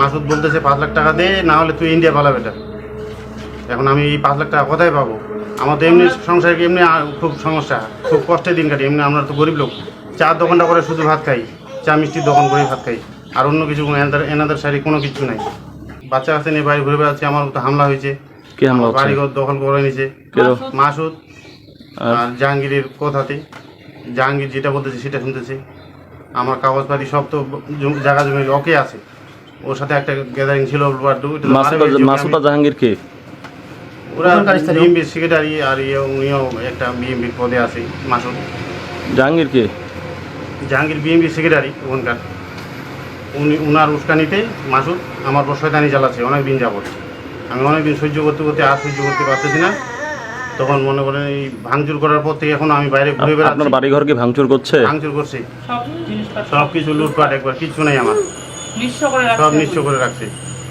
মাসুদ বলতেছে পাঁচ লাখ টাকা দে না হলে তুই ইন্ডিয়া পালা বেটা। এখন আমি এই পাঁচ লাখ টাকা কোথায় পাবো? আমার তো এমনি সংসারে এমনি খুব সমস্যা খুব কষ্টে দিন কাটি। এমনি আমরা তো গরিব লোক। চার দোকানটা করে শুধু ভাত খাই চা মিষ্টির দোকান করে ভাত খাই। আর অন্য কিছু এনাদের এনাদের শাড়ি কোনো কিছু নাই। বাচ্চা কাছে নিয়ে বাড়ি ঘুরে বেড়াচ্ছে আমার তো হামলা হয়েছে। কে হামলা বাড়ি দখল করে নিছে। মাসুদ আর? জাহাঙ্গীরের কথাতে। জাহাঙ্গীর যেটা বলতেছে সেটা শুনতেছে। আমার কাগজপাতি সব তো জায়গা জমি ওকে আছে। ওর সাথে একটা গ্যাদারিং ছিল মাসুদ জাহাঙ্গীর কে? ওরা বিএমপি সেক্রেটারি আর ইয়ে উনিও একটা বিএমপির পদে আছে মাসুদ। জাহাঙ্গীর কে? জাহাঙ্গীর বিএমপি সেক্রেটারি ওখানকার। উনি উনার উস্কানিতে মাসুদ আমার পর শয়তানি চালাচ্ছে অনেক দিন যাবত আমি অনেক দিন সহ্য করতে করতে আর সহ্য করতে পারতেছি না। তখন মনে করেন এই ভাঙচুর করার পর থেকে এখন আমি বাইরে ঘুরে আপ- আপনার বাড়ি ঘর কি ভাঙচুর করছে? ভাঙচুর করছি। সব কিছু লুটপাট একবার কিচ্ছু নাই আমার। নিঃস্ব করে সব নিশ্চয় করে রাখছে।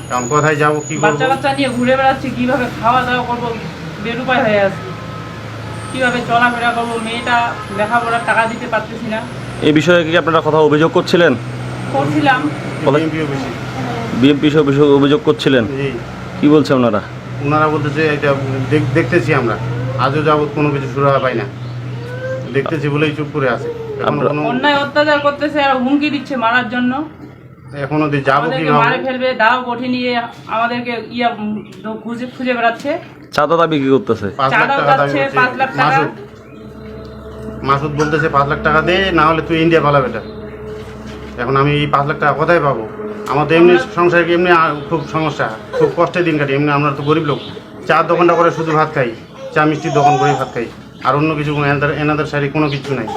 কারণ কোথায় যাব কি বাচ্চা করব? কাচ্চা নিয়ে ঘুরে বেড়াচ্ছি কীভাবে খাওয়া দাওয়া করব বেরুপায় হয়ে আছি। কীভাবে চলাফেরা করব মেয়েটা লেখাপড়ার টাকা দিতে পারতেছি না। এই বিষয়ে কি আপনারা কথা অভিযোগ করছিলেন? করছিলাম। বিএনপি অফিসে। অভিযোগ করছিলেন? জি। কি বলছে ওনারা? ওনারা বলতেছে এটা দেখ- দেখতেছি আমরা। আজও যাবত কোনো কিছু শুরু পাই না। দেখতেছি বলেই চুপ করে আছে। আমরা- অন্যায় অত্যাচার করতেছে আর হুমকি দিচ্ছে মারার জন্য। এখনও দিয়ে যাব কীভাবে? মারে ফেলবে দাও কঠি নিয়ে আমাদেরকে ইয়া খুঁজে খুঁজে বেড়াচ্ছে। চাঁদা দাবি কি করতেছে। পাঁচ লাখ টাকা দাবি যাচ্ছে, করছে। লাখ টাকা। মাসুদ মাসুদ বলতেছে পাঁচ লাখ টাকা দে না হলে তুই ইন্ডিয়া পালা বেটা এখন আমি এই পাঁচ লাখ টাকা কোথায় পাবো? আমাদের তো এমনি সংসারে এমনি খুব সমস্যা খুব কষ্টে দিন কাটি। এমনি আমরা তো গরিব লোক। চা দোকানটা করে শুধু ভাত খাই চা মিষ্টির দোকান করে ভাত খাই। আর অন্য কিছু এনাদের এনাদের শাড়ি কোনো কিছু নাই।